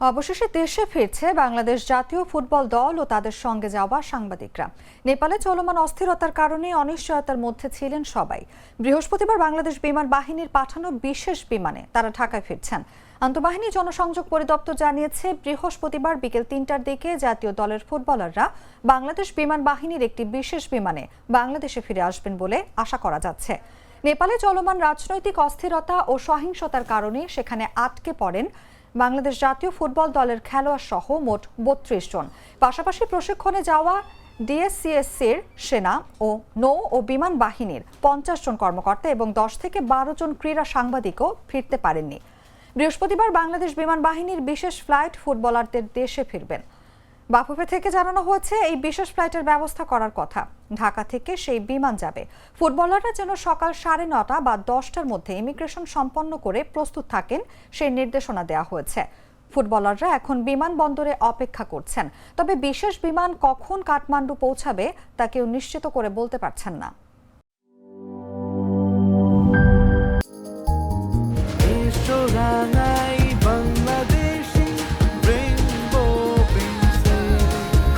অবশেষে দেশে ফিরছে বাংলাদেশ জাতীয় ফুটবল দল ও তাদের সঙ্গে যাওয়া সাংবাদিকরা। নেপালে চলমান অস্থিরতার কারণে অনিশ্চয়তার মধ্যে ছিলেন সবাই। বৃহস্পতিবার বাংলাদেশ বিমান বাহিনীর পাঠানো বিশেষ বিমানে তারা ঢাকায় ফিরছেন। আন্তঃবাহিনী জনসংযোগ পরিদপ্তর জানিয়েছে, বৃহস্পতিবার বিকেল তিনটার দিকে জাতীয় দলের ফুটবলাররা বাংলাদেশ বিমান বাহিনীর একটি বিশেষ বিমানে বাংলাদেশে ফিরে আসবেন বলে আশা করা যাচ্ছে। নেপালে চলমান রাজনৈতিক অস্থিরতা ও সহিংসতার কারণে সেখানে আটকে পড়েন বাংলাদেশ জাতীয় ফুটবল দলের খেলোয়াড় সহ মোট বত্রিশ জন। পাশাপাশি প্রশিক্ষণে যাওয়া ডিএসসিএসসির সেনা ও নৌ ও বিমান বাহিনীর পঞ্চাশ জন কর্মকর্তা এবং দশ থেকে বারো জন ক্রীড়া সাংবাদিকও ফিরতে পারেননি। বৃহস্পতিবার বাংলাদেশ বিমান বাহিনীর বিশেষ ফ্লাইট ফুটবলারদের দেশে ফিরবেন। বাফুফে থেকে জানানো হয়েছে, এই বিশেষ ফ্লাইটের ব্যবস্থা করার কথা। ঢাকা থেকে সেই বিমান যাবে। ফুটবলাররা যেন সকাল সাড়ে নটা বা দশটার মধ্যে ইমিগ্রেশন সম্পন্ন করে প্রস্তুত থাকেন, সেই নির্দেশনা দেওয়া হয়েছে। ফুটবলাররা এখন বিমানবন্দরে অপেক্ষা করছেন। তবে বিশেষ বিমান কখন কাঠমান্ডু পৌঁছাবে, তা কেউ নিশ্চিত করে বলতে পারছেন না।